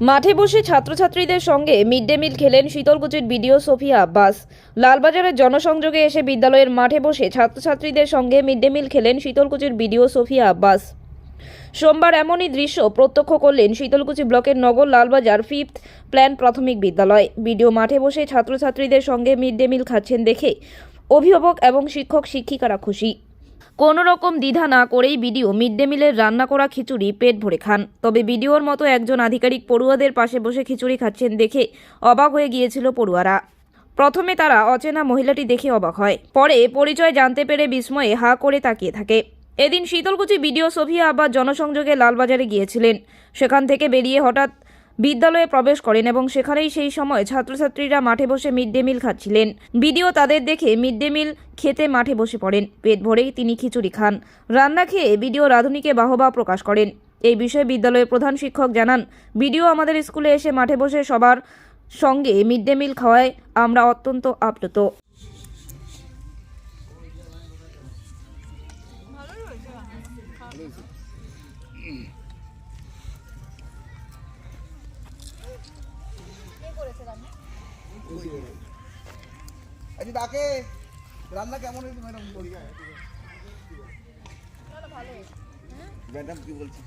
মাঠে বসে ছাত্রছাত্রীদের সঙ্গে মিড ডে মিল খেলেন শীতলকুচির বিডিও সোফিয়া আব্বাস। লালবাজারের জনসংযোগে এসে বিদ্যালয়ের মাঠে বসে ছাত্রছাত্রীদের সঙ্গে মিড ডে মিল খেলেন শীতলকুচির বিডিও সোফিয়া আব্বাস। সোমবার এমনই দৃশ্য প্রত্যক্ষ করলেন শীতলকুচি ব্লকের নগর লালবাজার ফিফথ প্ল্যান প্রাথমিক বিদ্যালয়। বিডিও মাঠে বসে ছাত্রছাত্রীদের সঙ্গে মিড ডে মিল খাচ্ছেন দেখে অভিভাবক এবং শিক্ষক শিক্ষিকারা খুশি। কোনো রকম দ্বিধা না করেই বিডিও মিড ডে মিলের রান্না করা খিচুড়ি পেট ভরে খান। তবে বিডিওর মতো একজন আধিকারিক পড়ুয়াদের পাশে বসে খিচুড়ি খাচ্ছেন দেখে অবাক হয়ে গিয়েছিল পড়ুয়ারা। প্রথমে তারা অচেনা মহিলাটি দেখে অবাক হয়। পরে পরিচয় জানতে পেরে বিস্ময়ে হা করে তাকিয়ে থাকে। এদিন শীতলকুচি বিডিও সোভিয়া আবার জনসংযোগে লালবাজারে গিয়েছিলেন। সেখান থেকে বেরিয়ে হঠাৎ বিদ্যালয়ে প্রবেশ করেন এবং সেখানেই সেই সময় ছাত্রছাত্রীরা মাঠে বসে মিড ডে মিল খাচ্ছিলেন। বিডিও তাদের দেখে মিড ডে মিল খেতে মাঠে বসে পড়েন। পেট ভরেই তিনি খিচুড়ি খান। রান্না খেয়ে বিডিও রাধুনীকে বাহবা প্রকাশ করেন। এই বিষয়ে বিদ্যালয়ের প্রধান শিক্ষক জানান, বিডিও আমাদের স্কুলে এসে মাঠে বসে সবার সঙ্গে মিড ডে মিল খাওয়ায়। আমরা অত্যন্ত আপ্লুত। আচ্ছা তাকে রান্না কেমন হয়েছে ম্যাডাম বলি ম্যাডাম কি বলছে